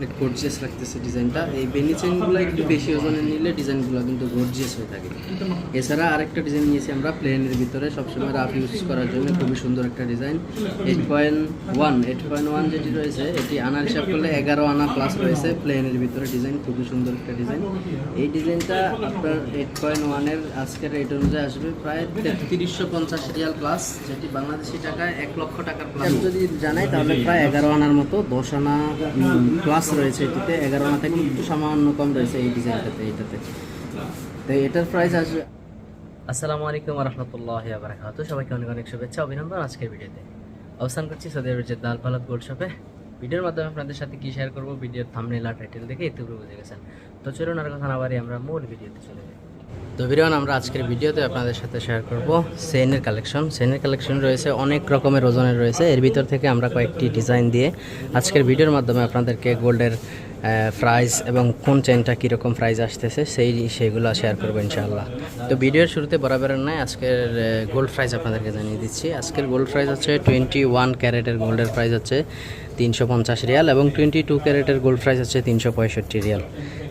অনেক গর্জিয়াস লাগতেছে ডিজাইনটা এই বেনি চেনগুলো একটু বেশি ওজনে নিলে ডিজাইনগুলো কিন্তু গর্জিয়াস হয়ে থাকে। এছাড়া আরেকটা ডিজাইন নিয়েছি আমরা প্লেনের ভিতরে। সবসময় রাফ ইউজ করার জন্য খুবই সুন্দর একটা design eight point one eight point one যেটি রয়েছে, এটি আনার হিসাব করলে এগারো আনা প্লাস রয়েছে। প্লেনের ভিতরে ডিজাইন খুবই সুন্দর একটা ডিজাইন এই ডিজাইনটা আপনার এইট পয়েন্ট ওয়ানের আজকের রেট অনুযায়ী আসবে প্রায় তেত্রিশশো পঞ্চাশ রিয়াল প্লাস যেটি বাংলাদেশি টাকায় এক লক্ষ টাকার প্লাস যদি জানাই তাহলে প্রায় এগারো আনার মতো, দশ আনা প্লাস রয়েছে এটিতে, এগারো মাথা একটু সামান্য কম রয়েছে এই ডিজাইনটাতে এইটাতে তো এটার প্রাইস আসবে আসসালামু আলাইকুম রহমতুল্লাহ আবরাকাত সবাইকে অনেক অনেক শুভেচ্ছা, অভিনন্দন আজকের ভিডিওতে। অবস্থান করছি সৌদি আরবের যে দাল পালাত গোল্ড শপে ভিডিওর মাধ্যমে আপনাদের সাথে কী শেয়ার করব? ভিডিওর থামনেল আর টাইটেল দেখে এতে বুঝে গেছেন। তো চলুন আর কথা না বাড়ি আমরা মূল ভিডিওতে চলে যাই। তো ভিডিও আমরা আজকের ভিডিওতে আপনাদের সাথে শেয়ার করব। সেনের কালেকশন সেনের কালেকশন রয়েছে, অনেক রকমের ওজনের রয়েছে। এর ভিতর থেকে আমরা কয়েকটি ডিজাইন দিয়ে আজকের ভিডিওর মাধ্যমে আপনাদেরকে গোল্ডের প্রাইস এবং কোন চেনটা কীরকম প্রাইস আসতেছে, সেই সেইগুলো শেয়ার করব ইনশাআল্লাহ। তো ভিডিওর শুরুতে বরাবরের নয় আজকের গোল্ড প্রাইস আপনাদেরকে জানিয়ে দিচ্ছি। আজকের গোল্ড প্রাইস হচ্ছে টোয়েন্টি ওয়ান ক্যারেটের গোল্ডের প্রাইস হচ্ছে তিনশো পঞ্চাশ রিয়াল এবং টোয়েন্টি টু ক্যারেটের গোল্ড প্রাইস হচ্ছে তিনশো পঁয়ষট্টি রিয়াল।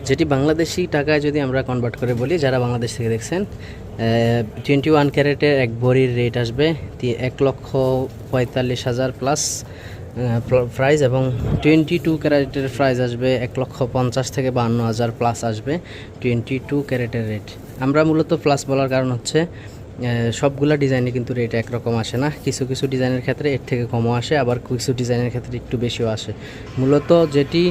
যেটি বাংলাদেশি টাকায় যদি আমরা কনভার্ট করে বলি, যারা বাংলাদেশ থেকে দেখছেন টোয়েন্টি ওয়ান ক্যারেটের এক ভরির রেট আসবে এক লক্ষ পঁয়তাল্লিশ হাজার প্লাস প্রাইস এবং টোয়েন্টি টু ক্যারেটের প্রাইস আসবে এক লক্ষ পঞ্চাশ থেকে বান্ন হাজার প্লাস আসবে টোয়েন্টি টু ক্যারেটের রেট আমরা মূলত প্লাস বলার কারণ হচ্ছে সবগুলা ডিজাইনে কিন্তু রেট একরকম আসে না। কিছু কিছু ডিজাইনের ক্ষেত্রে এর থেকে কমও আসে, আবার কিছু ডিজাইনের ক্ষেত্রে একটু বেশিও আসে। মূলত যেটি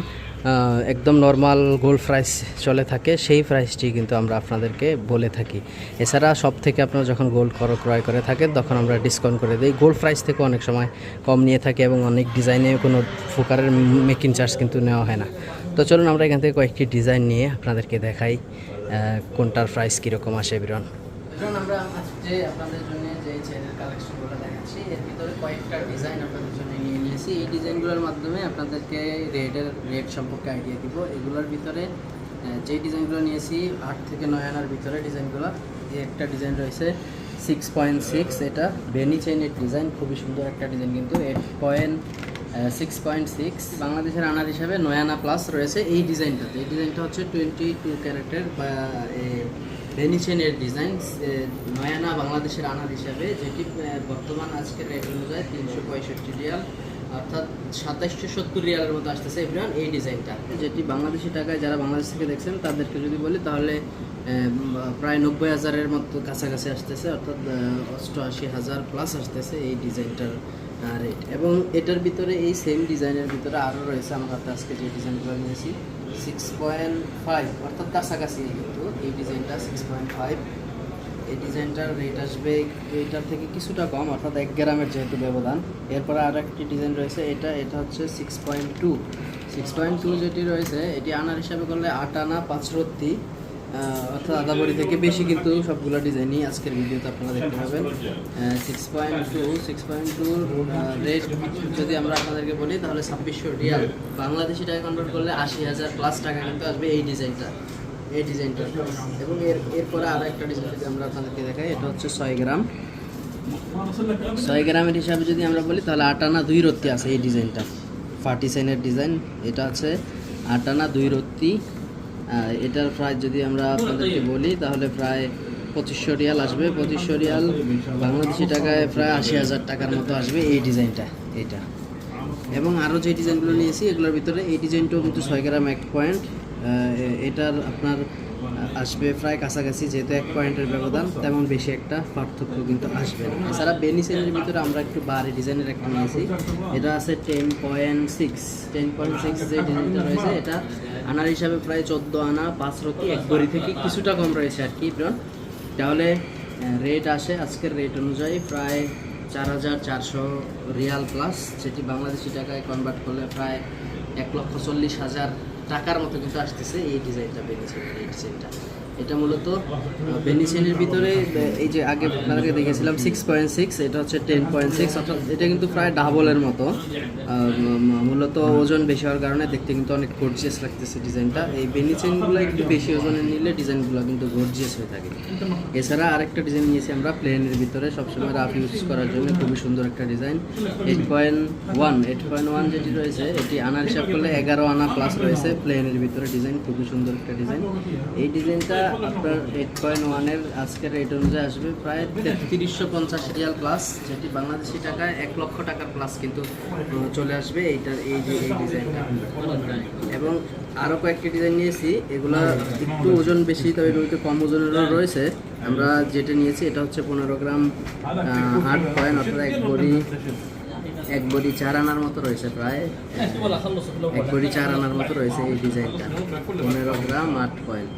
একদম নর্মাল গোল্ড প্রাইস চলে থাকে, সেই প্রাইসটি কিন্তু আমরা আপনাদেরকে বলে থাকি। এছাড়া সব থেকে আপনারা যখন গোল্ড করো ক্রয় করে থাকেন, তখন আমরা ডিসকাউন্ট করে দিই। গোল্ড প্রাইস থেকে অনেক সময় কম নিয়ে থাকি এবং অনেক ডিজাইনে কোনো প্রকারের মেকিং চার্জ কিন্তু নেওয়া হয় না। তো চলুন আমরা এখান থেকে কয়েকটি ডিজাইন নিয়ে আপনাদেরকে দেখাই কোনটার প্রাইস কীরকম আসে বিরন। এখন আমরা আজকে আপনাদের জন্য যে চেনের কালেকশনগুলো দেখাচ্ছি, এর ভিতরে কয়েকটা ডিজাইন আপনাদের জন্য নিয়ে নিয়েছি। এই ডিজাইনগুলোর মাধ্যমে আপনাদেরকে রেটের রেট সম্পর্কে আইডিয়া দিব। এগুলোর ভিতরে যে ডিজাইনগুলো নিয়েছি, আট থেকে নয় আনার ভিতরে ডিজাইনগুলো এই একটা ডিজাইন রয়েছে সিক্স পয়েন্ট সিক্স এটা বেনি চেইনের ডিজাইন খুবই সুন্দর একটা ডিজাইন কিন্তু। Eight point six point six বাংলাদেশের আনার হিসাবে নয়ানা প্লাস রয়েছে এই ডিজাইনটাতে এই ডিজাইনটা হচ্ছে টোয়েন্টি টু ক্যারেক্টার বা ভেনিচেনের ডিজাইন নয়ানা বাংলাদেশের আনার হিসাবে, যেটি বর্তমান আজকের রেট অনুযায়ী তিনশো পঁয়ষট্টি রিয়াল, অর্থাৎ সাতাশশো সত্তর রিয়ালের মতো আসতেছে এভরিওয়ান এই ডিজাইনটা যেটি বাংলাদেশি টাকায় যারা বাংলাদেশ থেকে দেখছেন, তাদেরকে যদি বলি, তাহলে প্রায় নব্বই হাজারের মতো কাছাকাছি আসতেছে, অর্থাৎ অষ্টআশি হাজার প্লাস আসতেছে এই ডিজাইনটার রেট এবং এটার ভিতরে, এই সেম ডিজাইনের ভিতরে আরও রয়েছে আমার হাতে আজকে যে ডিজাইনগুলো নিয়েছি। সিক্স পয়েন্ট ফাইভ অর্থাৎ কাছাকাছি কিন্তু এই ডিজাইনটা সিক্স পয়েন্ট ফাইভ এই ডিজাইনটার রেট আসবে এইটার থেকে কিছুটা কম অর্থাৎ এক গ্রামের যেহেতু ব্যবধান। এরপরে আর একটি ডিজাইন রয়েছে এটা এটা হচ্ছে six point two six point two যেটি রয়েছে এটি আনার হিসাবে করলে আট আনা পাঁচ রত্তি আহ, অর্থাৎ আদাবড়ি থেকে বেশি কিন্তু সবগুলো ডিজাইনই আজকের ভিডিওতে আপনারা দেখতে পাবেন। Six point two six point টুর রেট যদি আমরা আপনাদেরকে বলি তাহলে ছাব্বিশশো রিয়াল। বাংলাদেশি টাকা কনভার্ট করলে আশি হাজার প্লাস টাকা কিন্তু আসবে এই ডিজাইনটা। এই ডিজাইনটা এবং এর এরপরে আরও একটা ডিজাইন যদি আমরা আপনাদেরকে দেখাই এটা হচ্ছে ছয় গ্রাম। ছয় গ্রামের হিসাবে যদি আমরা বলি তাহলে আট আনা দুই রত্তি আছে এই ডিজাইনটা। ফার্টিসাইনের ডিজাইন এটা আছে। আট আনা দুই রত্তি এটার প্রায় যদি আমরা আপনাদেরকে বলি, তাহলে প্রায় পঁচিশশো রিয়াল আসবে। পঁচিশশো রিয়াল বাংলাদেশি টাকায় প্রায় আশি হাজার টাকার মতো আসবে এই ডিজাইনটা, এইটা। এবং আরও যে ডিজাইনগুলো নিয়েছি, এগুলোর ভিতরে এই ডিজাইনটাও কিন্তু ছয় গ্রাম এক পয়েন্ট। এটার আপনার আসবে প্রায় কাছাকাছি, যেহেতু এক পয়েন্টের ব্যবধান, তেমন বেশি একটা পার্থক্য কিন্তু আসবে না। এছাড়া বেনিসেনের ভিতরে আমরা একটু বাড়ি ডিজাইনের একটা নিয়েছি। এটা আছে ten point six, ten point six যে ডিজাইনটা রয়েছে, এটা আনার হিসাবে প্রায় চোদ্দ আনা, পাঁচ রতি, এক ভরি থেকে কিছুটা কম রয়েছে আর কি ব্রন তাহলে রেট আসে আজকের রেট অনুযায়ী প্রায় চার হাজার চারশো রিয়াল প্লাস যেটি বাংলাদেশি টাকায় কনভার্ট করলে প্রায় এক লক্ষ চল্লিশ হাজার টাকার মতো কিন্তু আসতেছে। এই ডিজাইনটা বেরিয়েছে এই ডিজাইনটা এটা মূলত বেনিসেনের ভিতরে এই যে আগে আপনাদেরকে দেখেছিলাম সিক্স পয়েন্ট সিক্স এটা হচ্ছে টেন পয়েন্ট সিক্স অর্থাৎ এটা কিন্তু প্রায় ডাবলের মতো। মূলত ওজন বেশি হওয়ার কারণে দেখতে কিন্তু অনেক গর্জিয়াস লাগতেছে ডিজাইনটা। এই বেনিসেনগুলো একটু বেশি ওজনের নিলে ডিজাইনগুলো কিন্তু গর্জিয়াস হয়ে থাকে। এছাড়া আরেকটা ডিজাইন নিয়েছি আমরা প্লেনের ভিতরে সবসময় রাফ ইউজ করার জন্য খুবই সুন্দর একটা design. Eight point one eight point one যেটি রয়েছে, এটি আনার হিসাব করলে এগারো আনা প্লাস রয়েছে। প্লেনের ভিতরে ডিজাইন খুবই সুন্দর একটা ডিজাইন। এই ডিজাইনটা আপনার এইট পয়েন্ট ওয়ানের আজকের রেট অনুযায়ী আসবে প্রায় তেত্রিশশো পঞ্চাশ রিয়াল প্লাস যেটি বাংলাদেশি টাকায় এক লক্ষ টাকার প্লাস কিন্তু চলে আসবে এইটার, এই যে, এই ডিজাইনটা এবং আরও কয়েকটি ডিজাইন নিয়েছি, এগুলা একটু ওজন বেশি, তবে এগুলোতে কম ওজনেরও রয়েছে। আমরা যেটা নিয়েছি, এটা হচ্ছে পনেরো গ্রাম আট পয়েন্ট অর্থাৎ এক বড়ি এক বড়ি চার আনার মতো রয়েছে প্রায়। এক বড়ি চার আনার মতো রয়েছে এই ডিজাইনটা পনেরো গ্রাম আট পয়েন্ট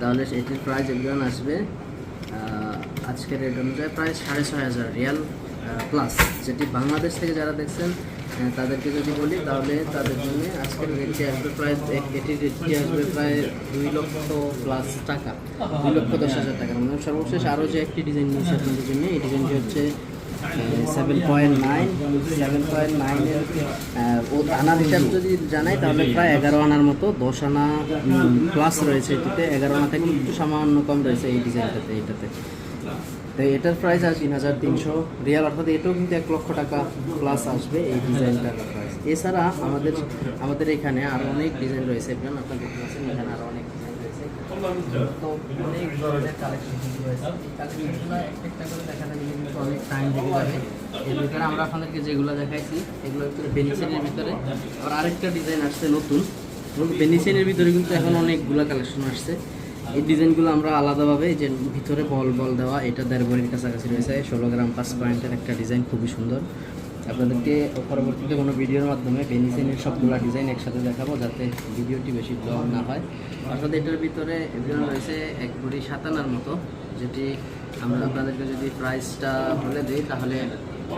তাহলে এটির প্রাইস এগুলো আসবে আজকের রেট অনুযায়ী প্রায় সাড়ে ছয় হাজার রিয়াল প্লাস যেটি বাংলাদেশ থেকে যারা দেখছেন তাদেরকে যদি বলি, তাহলে তাদের জন্য আজকের রেটটি আসবে প্রায়, এটির রেটটি আসবে প্রায় দুই লক্ষ প্লাস টাকা, দুই লক্ষ দশ হাজার টাকা। মানে সর্বশেষ আরও যে একটি ডিজাইন নিয়েছে আপনাদের জন্য, এই ডিজাইনটি হচ্ছে seven point nine, seven point নাইনের যদি তাহলে প্রায় এগারো আনার মতো আনা রয়েছে এটিতে, এগারো সামান্য কম রয়েছে এই ডিজাইনটাতে এইটাতে। তো এটার প্রাইস তিন হাজার তিনশো। রিয়াল অর্থাৎ এক লক্ষ টাকা আসবে এই এছাড়া আমাদের আমাদের এখানে আরও অনেক ডিজাইন রয়েছে আপনারা অনেক ডিজাইন রয়েছে তো অনেক ধরনের কালেকশন রয়েছে। এই কালেকশনগুলো একটা একটা করে দেখাতে গেলে কিন্তু অনেক টাইম লেগে যাবে। এর ভিতরে আমরা আপনাদেরকে যেগুলো দেখাইছি এগুলোর ভিতরে বেনিসেনের ভিতরে। আবার আরেকটা ডিজাইন আসছে নতুন। এবং বেনিসেনের ভিতরে কিন্তু এখন অনেকগুলো কালেকশন আসছে। এই ডিজাইনগুলো আমরা আলাদাভাবে যে ভিতরে বল বল দেওয়া এটা দেড় বড়ির কাছাকাছি রয়েছে। ষোলো গ্রাম পাঁচ পয়েন্টের একটা ডিজাইন খুবই সুন্দর। আপনাদেরকে পরবর্তীতে কোনো ভিডিওর মাধ্যমে বেনিসেনের সবগুলো ডিজাইন একসাথে দেখাবো যাতে ভিডিওটি বেশি লং না হয়। অর্থাৎ এটার ভিতরে এগুলো রয়েছে এক বড়ি সাতানার মতো, যেটি আমরা আপনাদেরকে যদি প্রাইসটা বলে দিই, তাহলে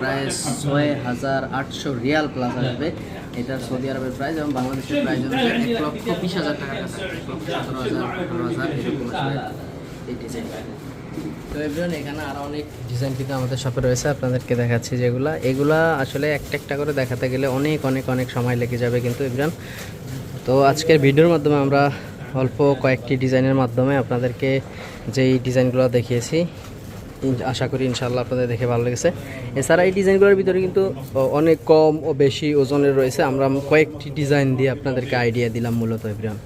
প্রায় ছয় হাজার আটশো রিয়াল প্লাস আসবে। এটার সৌদি আরবের প্রাইস এবং বাংলাদেশের প্রাইস হচ্ছে এক লক্ষ বিশ হাজার এক লক্ষ সতেরো হাজার, আঠারো হাজার, এরকম আসবে এই ডিজাইনটা তো এভরিওয়ান এখানে আরও অনেক ডিজাইন কিন্তু আমাদের শপে রয়েছে, আপনাদেরকে দেখাচ্ছি যেগুলা। এগুলা আসলে একটা একটা করে দেখাতে গেলে অনেক অনেক অনেক সময় লেগে যাবে কিন্তু এভরিওয়ান তো আজকের ভিডিওর মাধ্যমে আমরা অল্প কয়েকটি ডিজাইনের মাধ্যমে আপনাদেরকে যেই ডিজাইনগুলো দেখিয়েছি আশা করি ইনশাল্লাহ আপনাদের দেখে ভালো লেগেছে। এছাড়া এই ডিজাইনগুলোর ভিতরে কিন্তু অনেক কম ও বেশি ওজনের রয়েছে। আমরা কয়েকটি ডিজাইন দিয়ে আপনাদেরকে আইডিয়া দিলাম মূলত এভরিওয়ান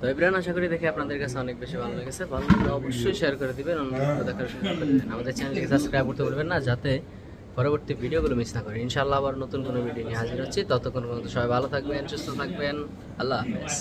তো এবার আশা করি দেখে আপনাদের কাছে অনেক বেশি ভালো লেগেছে। ভালো লাগলে অবশ্যই শেয়ার করে দিবেন অন্যদের দেখার সুযোগ করে আমাদের চ্যানেলটিকে সাবস্ক্রাইব করতে ভুলবেন না, যাতে পরবর্তী ভিডিওগুলো মিস না করেন ইনশাআল্লাহ আবার নতুন কোনো ভিডিও নিয়ে হাজির হচ্ছে। ততক্ষণ পর্যন্ত সবাই ভালো থাকবেন, সুস্থ থাকবেন। আল্লাহ হাফেজ।